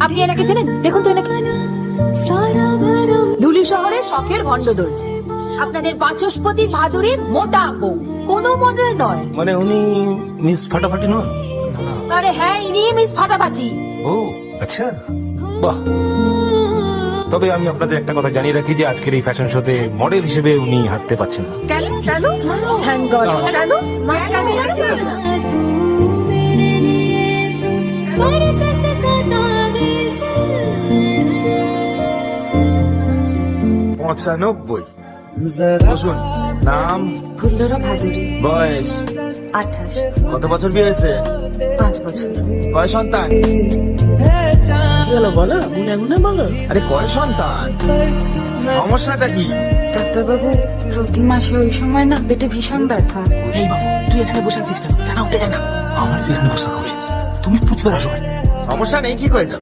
আপনি এনাকে চেনেন? দেখুন তো এনাকে। ধুলি শহরে শখের ভণ্ড ধরছে আপনাদের বাচস্পতি ভাদুরী মোটা বউ। কোনো মডেল নয়। মানে উনি মিস ফাটাফাটি নন? আরে হ্যাঁ ইনি মিস ফাটাফাটি। ও আচ্ছা। বাহ। তবে আমি আপনাদের একটা কথা জানিয়ে রাখি যে আজকের এই ফ্যাশন শোতে মডেল হিসেবে উনি হাঁটতে পারছেন না। কেন? কেন? থ্যাংক গড কেন? পঁচানব্বই। বসুন। নাম? ফুল্লরা ভাদুরী। বয়স? আঠাশ। কত বছর বিয়ে হয়েছে? পাঁচ বছর। কয় সন্তান? কি হলো বলো? গুনে গুনে বলো। আরে কয় সন্তান? সমস্যাটা কি? ডাক্তারবাবু প্রতি মাসে ওই সময় না পেটে ভীষণ ব্যথা। এই বাবু তুই এখানে বসে আছিস কেন? জানা উঠে জানা আমার তো এখানে বসে থাকা উচিত তুমি প্রতিবার আসো সমস্যা নেই ঠিক হয়ে যাবে।